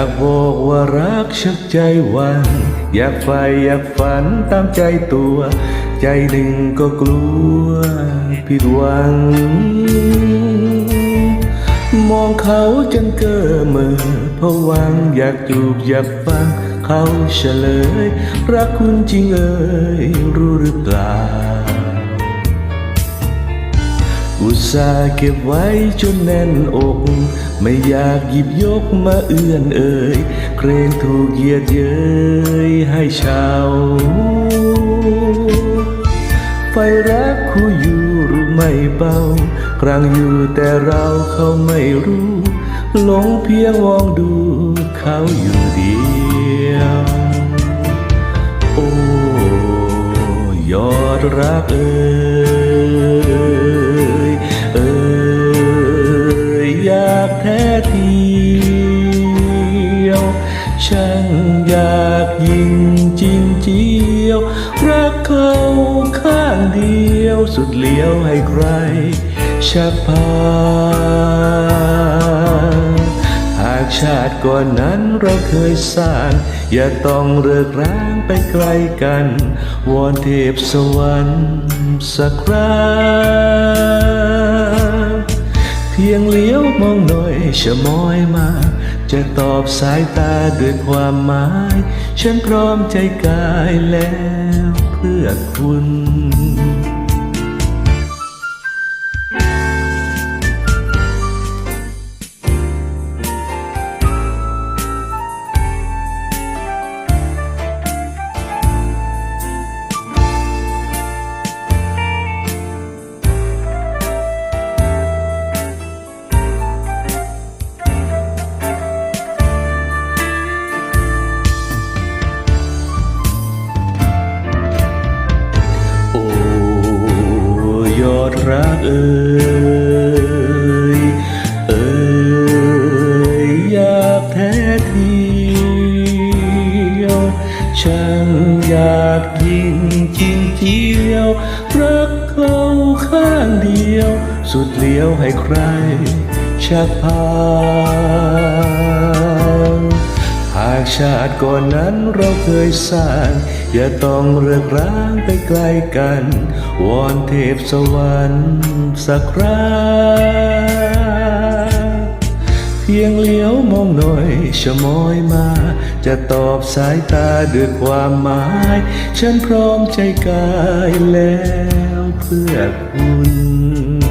ากบอกว่ารักชักใจหวัน อยากไฟอยากฝันตามใจตัว ใจหนึ่งก็กลัวผิดหวัง มองเขาจนเก้อเมื่อเพราะหวังอยากจูบอยากฟัง เขาเฉลย รักคุณจริงเอ่ยรู้หรือเปล่า อุตส่าห์เก็บไว้จนแน่นอก ไม่อยากหยิบยกมาเอื้อนเอ่ยเกรงถูกเหยียดเย้ยให้ชาวไฟรักคู่อยู่รู้ไม่เบากลางอยู่แต่เราเขาไม่รู้หลงเพียงมองดูเขาอยู่เดียว โอ้ยอดรักเอ่ย อยากยิงจริงเจียว รักเขาข้างเดียวสุดเลี้ยวให้ใคร ชักพาหากชาติก่อนนั้นเราเคยสร้าง อย่าต้องเลิกร้างไปไกลกัน วอนเทพสวรรค์สักคราเพียงเลี้ยวมองหน่อยชะมอยมา จะตอบสายตาด้วยความหมาย ฉันพร้อมใจกายแล้วเพื่อคุณ รักเอ่ยเอ่ยอยากแท้เทียวช่างอยากยิงจริงเจียวรักเขาข้างเดียว สุดเลี้ยวให้ใครชักพาากชาติก่อนนั้นเราเคยสร้าง อย่าต้องเลิกร้างไปไกลกัน วอนเทพสวรรค์สักคราเพียงเลี้ยวมองหน่อยชะมอยมา จะตอบสายตาด้วยความหมาย ฉันพร้อมใจกายแล้วเพื่อคุณ